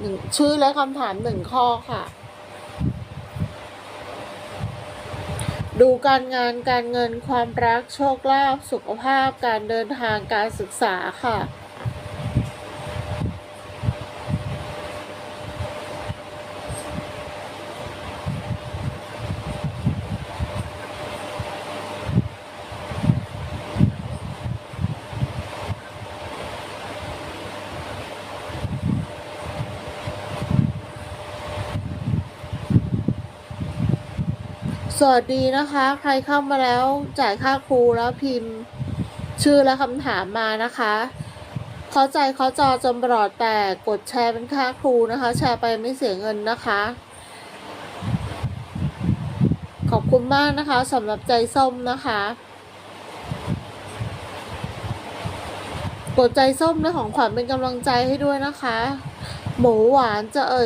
หนึ่งชื่อและคำถามหนึ่งข้อค่ะ ดูการงานการเงินความรักโชคลาภสุขภาพการเดินทางการศึกษาค่ะ สวัสดีนะคะ ใครเข้ามาแล้วจ่ายค่าครูแล้วพิมพ์ ชื่อและคำถามมานะคะเข้าใจเข้าจอจนปลอดแต่กดแชร์เป็นค่าครูนะคะ แชร์ไปไม่เสียเงินนะคะ ขอบคุณมากนะคะสำหรับใจส้มนะคะ กดใจส้มและของขวัญเป็นกำลังใจให้ด้วยนะคะ หมูหวานจะเอ่ย